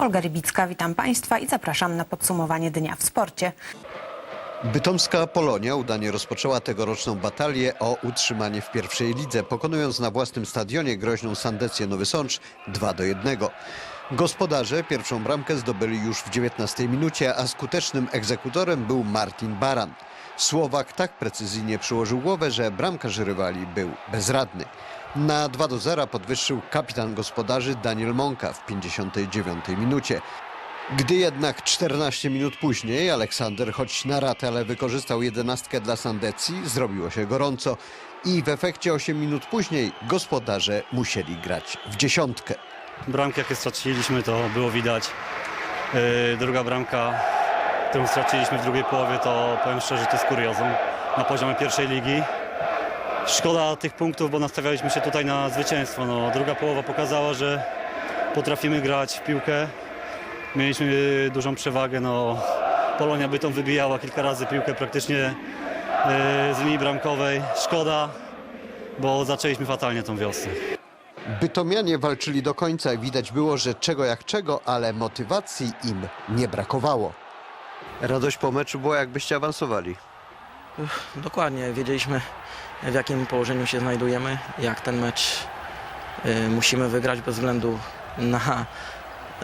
Olga Rybicka, witam Państwa i zapraszam na podsumowanie dnia w sporcie. Bytomska Polonia udanie rozpoczęła tegoroczną batalię o utrzymanie w pierwszej lidze, pokonując na własnym stadionie groźną Sandecję Nowy Sącz 2 do 1. Gospodarze pierwszą bramkę zdobyli już w 19 minucie, a skutecznym egzekutorem był Martin Baran. Słowak tak precyzyjnie przyłożył głowę, że bramkarz rywali był bezradny. Na 2 do 0 podwyższył kapitan gospodarzy Daniel Monka w 59 minucie. Gdy jednak 14 minut później Aleksander, choć na ratę, ale wykorzystał jedenastkę dla Sandecji, zrobiło się gorąco i w efekcie 8 minut później gospodarze musieli grać w dziesiątkę. Bramki, jakie straciliśmy, to było widać. Yy, druga bramka, którą straciliśmy w drugiej połowie, to powiem szczerze, to jest kuriozum na poziomie pierwszej ligi. Szkoda tych punktów, bo nastawialiśmy się tutaj na zwycięstwo. No, druga połowa pokazała, że potrafimy grać w piłkę. Mieliśmy dużą przewagę. No, Polonia by tą wybijała kilka razy piłkę praktycznie yy, z linii bramkowej. Szkoda, bo zaczęliśmy fatalnie tą wiosnę. Bytomianie walczyli do końca i widać było, że czego jak czego, ale motywacji im nie brakowało. Radość po meczu była jakbyście awansowali. Dokładnie, wiedzieliśmy w jakim położeniu się znajdujemy, jak ten mecz y, musimy wygrać bez względu na,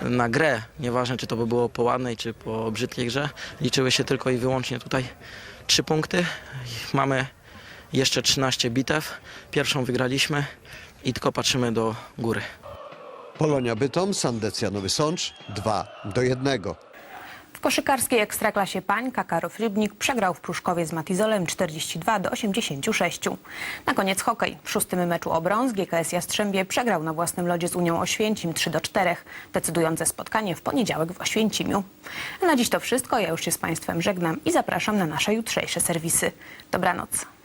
na grę. Nieważne czy to by było po ładnej czy po brzydkiej grze. Liczyły się tylko i wyłącznie tutaj trzy punkty. Mamy jeszcze 13 bitew. Pierwszą wygraliśmy i tylko patrzymy do góry. Polonia Bytom, Sandecja Nowy Sącz 2 do 1. Koszykarskiej ekstraklasie pań Kakarów Rybnik przegrał w Pruszkowie z Matizolem 42 do 86. Na koniec hokej. W szóstym meczu o brąz GKS Jastrzębie przegrał na własnym lodzie z Unią Oświęcim 3 do 4. Decydujące spotkanie w poniedziałek w Oświęcimiu. A na dziś to wszystko. Ja już się z Państwem żegnam i zapraszam na nasze jutrzejsze serwisy. Dobranoc.